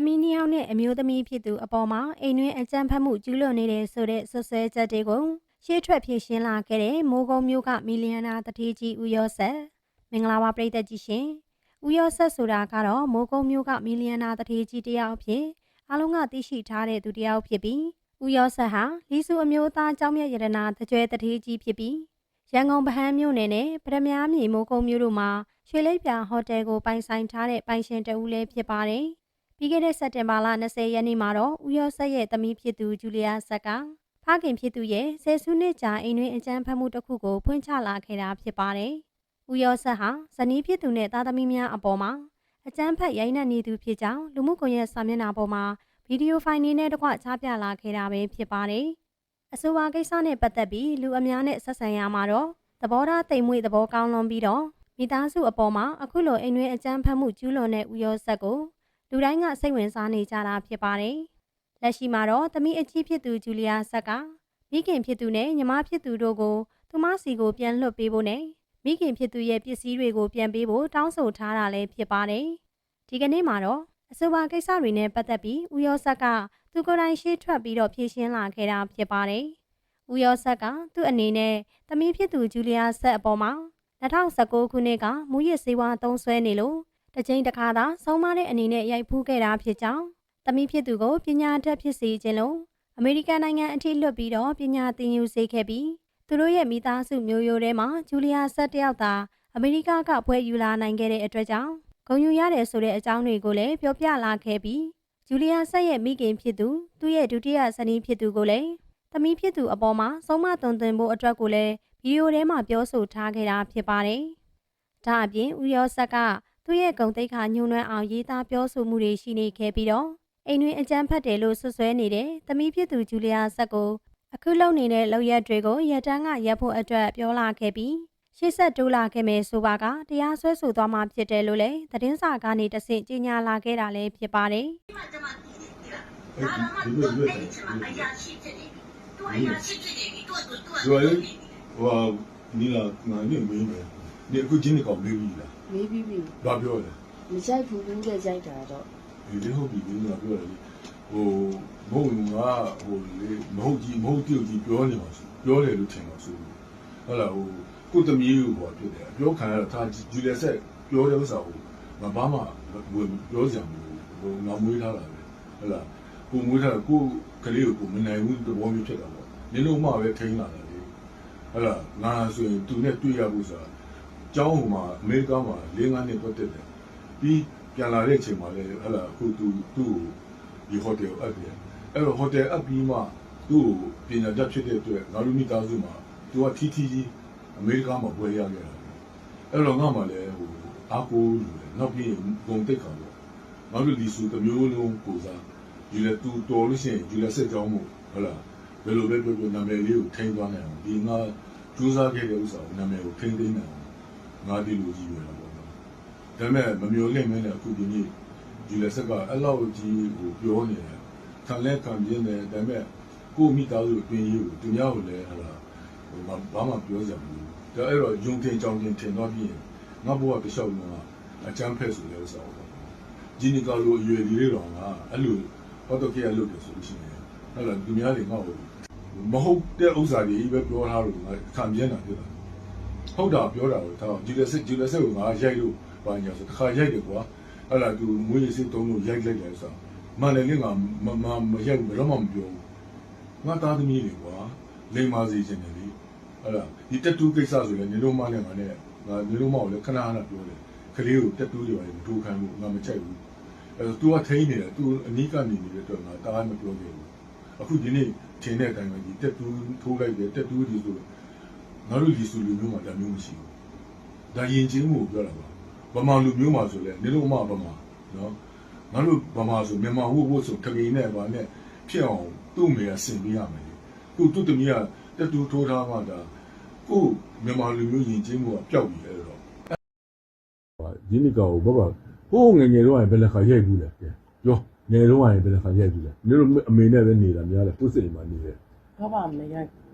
သမီးနှစ်ယောက်နဲ့အမျိုးသမီးဖြစ်သူအပေါ်မှာအိမ်တွင်းအကြမ်းဖက်မှုကျူးလွန်နေတဲ့ဆိုတဲ့ဆွဆွဲချက်တွေကိုရှေ့ထွက်ဖြေရှင်းလာခဲ့တဲ့မိုးကုံမျိုးကမီလီယံနာတတိကြီးဦးရောဆက်မင်္ဂလာပါပရိသတ်ကြီးရှင်ဦးရောဆက်ဆိုတာကတော့မိုးကုံမျိုးကမီလီယံနာတတိကြီးတစ်ယောက်အဖြစ်အားလုံးကသိရှိထားတဲ့သူတစ်ယောက်ဖြစ်ပြီးဦးရောဆက်ဟာလီစုအမျိုးသားကျောင်းမြတ်ရတနာတကြွဲတတိကြီးဖြစ်ပြီးရန်ကုန်ဗဟန်းမြို့နယ်နဲ့ပရမများမြေမိုးကုံမျိုးတို့မှာရွှေလိပ်ပြဟိုတယ်ကိုပိုင်ဆိုင်ထားတဲ့ပိုင်ရှင်တဦးလည်းဖြစ်ပါတယ် ပြီးခဲ့တဲ့စက်တင်ဘာလ20ရက်နေ့မှာတော့ဦးရောဆက်ရဲ့သမီးဖြစ်သူဂျူလီယာဆက်ကဖခင်ဖြစ်သူရဲ့ဆယ်စုနှစ်ကြာအိမ်တွင်အကြမ်းဖက်မှုတစ်ခုကိုဖွင့်ချလာခဲ့တာဖြစ်ပါတယ်။ဦးရောဆက်ဟာဇနီးဖြစ်သူနဲ့သားသမီးများအပေါ်မှာအကြမ်းဖက်ရိုက်နှက်နေသူဖြစ်ကြောင်းလူမှုကွန်ရက်စာမျက်နှာပေါ်မှာဗီဒီယိုဖိုင်တွေနဲ့တကွချပြလာခဲ့တာပဲဖြစ်ပါတယ်။အဆိုပါကိစ္စနဲ့ပတ်သက်ပြီးလူအများနဲ့ဆက်ဆံရမှာတော့သဘောထားတိမ်မွေ့သဘောကောင်းလွန်ပြီးတော့မိသားစုအပေါ်မှာအခုလိုအိမ်တွင်အကြမ်းဖက်မှုကျူးလွန်တဲ့ဦးရောဆက်ကို လူတိုင်းကစိတ်ဝင်စားနေကြတာဖြစ်ပါတယ်။လက်ရှိမှာတော့သမီးအကြီးဖြစ်သူဂျူလီယာဆက်ကမိခင်ဖြစ်သူနဲ့ညီမဖြစ်သူတို့ကိုသူမစီကိုပြန်လွှတ်ပေးဖို့နဲ့မိခင်ဖြစ်သူရဲ့ပစ္စည်းတွေကိုပြန်ပေးဖို့တောင်းဆိုထားတာလည်းဖြစ်ပါတယ်။ဒီကနေ့မှာတော့အဆိုပါကိစ္စတွေနဲ့ပတ်သက်ပြီးဦးရောဆက်ကသူကိုယ်တိုင်ရှေ့ထွက်ပြီးတော့ဖြေရှင်းလာခဲ့တာဖြစ်ပါတယ်။ဦးရောဆက်ကသူ့အနေနဲ့သမီးဖြစ်သူဂျူလီယာဆက်အပေါ်မှာ2019ခုနှစ်ကမူရစ်စေဝါသုံးဆွဲနေလို့ တစ်ချိန်တစ်ခါသာဆုံးမတဲ့အနေနဲ့ရိုက်ဖူးခဲ့တာဖြစ်ကြောင်းသမီးဖြစ်သူကိုပညာတတ်ဖြစ်စေခြင်းလို့အမေရိကန်နိုင်ငံအထိလွတ်ပြီးတော့ပညာသင်ယူစေခဲ့ပြီးသူတို့ရဲ့မိသားစုမျိုးရိုးထဲမှာဂျူလီယာဆက်တယောက်သာအမေရိကကပွဲယူလာနိုင်ခဲ့တဲ့အတွက်ကြောင့်ဂုဏ်ယူရတယ်ဆိုတဲ့အကြောင်းတွေကိုလည်းပြောပြလာခဲ့ပြီးဂျူလီယာဆက်ရဲ့မိခင်ဖြစ်သူသူ့ရဲ့ဒုတိယဇနီးဖြစ်သူကိုလည်းသမီးဖြစ်သူအပေါ်မှာဆုံးမသွန်သင်ဖို့အတွက်ကိုလည်းဗီဒီယိုထဲမှာပြောဆိုထားခဲ့တာဖြစ်ပါတယ်။ဒါအပြင်ဦးရောဆက်က သူ့ရဲ့ဂုံတိတ်ခါညှိုးနွမ်းအောင်ရေးသားပြောဆိုမှုတွေရှိနေခဲ့ပြီးတော့အိမ်တွင်အကြမ်းဖက်တယ်လို့ဆွဆွဲနေတဲ့သမီးဖြစ်သူဂျူလီယာဆက်ကိုအခုလုံနေတဲ့လောက်ရက်တွေကိုရတန်းကရပ်ဖို့အတွက်ပြောလာခဲ့ပြီးရှေ့ဆက်တိုးလာခဲ့မယ်ဆိုပါကတရားစွဲဆိုသွားမှာဖြစ်တယ်လို့လည်းသတင်းစာကနေတဆင့်ကြေညာလာခဲ့တာလည်းဖြစ်ပါတယ်ဒီမှာကျွန်မသိတယ်ဒီလားဒါတော့မှသူအဲ့ဒီချိန်မှာအရာရှိဖြစ်နေပြီသူအရာရှိဖြစ်နေပြီသူသူသူဆိုရင်ဟိုနီလာငါနဲ့မင်းပဲ ဒီအခုချင်းကောင်မေးပြီလားမေးပြီးပြီဘာပြောလဲမကြိုက်ဘူးဘူးတဲ့ကြိုက်တာတော့ဒီလိုဟုတ်ပြီငါပြောတယ်ဟိုမဟုတ်ငါဟိုလေမဟုတ်ကြီးမဟုတ်တိကြီးပြောနေပါဆိုပြောတယ်လို့ထင်ပါဆိုဟုတ်လားဟိုကိုတမီးကိုပေါ့ဖြစ်တယ်ပြောခံရတာဂျူလီဆက်ပြောတဲ့ဥစ္စာကိုငါဘာမှပြောစရာမလိုဟိုငါမွေးထားတာပဲဟုတ်လားကိုမွေးထားကိုကလေးကိုမနိုင်ဘူးသဘောမျိုးဖြစ်တာပေါ့နင်းလုံးမှပဲထိန်းလာတယ်လေဟုတ်လားငါဆိုရင်သူနဲ့တွေ့ရဖို့ဆိုတာ ကျောင်းဟိုမှာအမေရိကန်မှာ၄၅နှစ်ပတ်တက်တယ်ပြီးပြန်လာတဲ့အချိန်မှာလည်းဟလာအခုသူသူ့ကိုဒီဟိုတယ်အပ်ပြန်အဲ့တော့ဟိုတယ်အပ်ပြီးမှသူ့ကိုပညာတတ်ဖြစ်တဲ့အတွက်ငါတို့မိသားစုမှာသူကထီထီကြီးအမေရိကန်မှာပွဲရခဲ့တာအဲ့တော့ငါမှလည်းဟိုအားကိုးလူတယ်နောက်ပြီးဂုံတိတ်ခံတော့ငါတို့ဒီစုတစ်မျိုးလုံးကိုစားယူလက်သူတော်လို့ရှိရင်ယူလက်ဆက်ကြောင်းမှုဟုတ်လားဘယ်လိုပဲပြောပြောနာမည်လေးကိုထိန်းသွားနိုင်အောင်ဒီငါကြိုးစားခဲ့တဲ့ဥစ္စာကိုနာမည်ကိုထိန်းသိမ်းနိုင်အောင် ငါဒီလိုကြီးပဲပေါ့နော်ဒါပေမဲ့မမျိုးလင့်မင်းနဲ့အခုဒီနေ့ဒီလက်ဆက်ကအဲ့လောက်ကြီးဟိုပြောနေတယ်ခံလဲခံပြင်းတယ်ဒါပေမဲ့ကိုမိသားစုအတွင်းရေးကိုသူများကိုလည်းဟလာဟိုဘာမှပြောစရာမလိုဒါအဲ့တော့ယုံတင်ကြောင်တင်ထင်တော့ပြီးရင်ငါဘဝတစ်လျှောက်လုံးကအချမ်းဖက်ဆိုတဲ့ဥစ္စာပေါ့ဂျီနီကာလိုအရွယ်လေးတွေတော့ကအဲ့လိုဟောတော့ကေရလုပ်တယ်ဆိုလို့ရှိရင်ဟလာသူများတွေငါ့ကိုမဟုတ်တဲ့ဥစ္စာတွေပဲပြောထားလို့ငါခံပြင်းတာဖြစ်တာ ဟုတ်တာပြောတာကိုဒါဂျီလက်ဆက်ဂျီလက်ဆက်ကိုငါရိုက်လို့ဘာညာဆိုတခါရိုက်တယ်ကွာအဲ့ဒါသူမွေးရစစ်တုံးလို့ရိုက်လိုက်တယ်ဆိုမှန်တယ်လေငါမမမရိုက်ဘူးဘယ်တော့မှမပြောဘူးငါသားသမီးတွေကွာလိမ်မာစေခြင်းတယ်လေအဲ့ဒါဒီတက်တူးကိစ္စဆိုလည်းနေလို့မနဲ့ငါနဲ့ငါနေလို့မကိုလည်းခဏခဏပြောတယ်ကလေးကိုတက်တူးတွေပါလေမတူခံဘူးငါမချိုက်ဘူးအဲ့တော့ तू ကထိန်းနေတယ် तू အနီးကနေနေတဲ့အတွက်ငါတားမပြောခဲ့ဘူးအခုဒီနေ့ထင်တဲ့အတိုင်းပဲဒီတက်တူးထိုးလိုက်တယ်တက်တူးဒီဆို ငါတို့ဒီဆိုလူမျိုးမှာဒါမျိုးမရှိဘူးဒါယဉ်ကျေးမှုကိုပြောတာပါဗမာလူမျိုးမှာဆိုလဲနေလို့မဗမာနော်ငါတို့ဗမာဆိုမြန်မာဝုတ်ဝုတ်ဆိုခရီးနဲ့ဗာနဲ့ဖြစ်အောင်သူ့မေကဆင်ပေးရမယ်ခုသူ့တမီးကတက်တူထိုးထားမှဒါကိုမြန်မာလူမျိုးယဉ်ကျေးမှုကပျောက်ပြီအဲ့တော့ဒီနိကာကိုဘဘဟိုးငငယ်တော့ဘယ်လက်ခါရိုက်ဘူးလဲပြောငယ်တော့ဘယ်လက်ခါရိုက်ဘူးလဲနေလို့အမေနဲ့ပဲနေတာများတယ်ပုစစ်တွေမှာနေတယ်ဘာမှမရိုက်ဘူး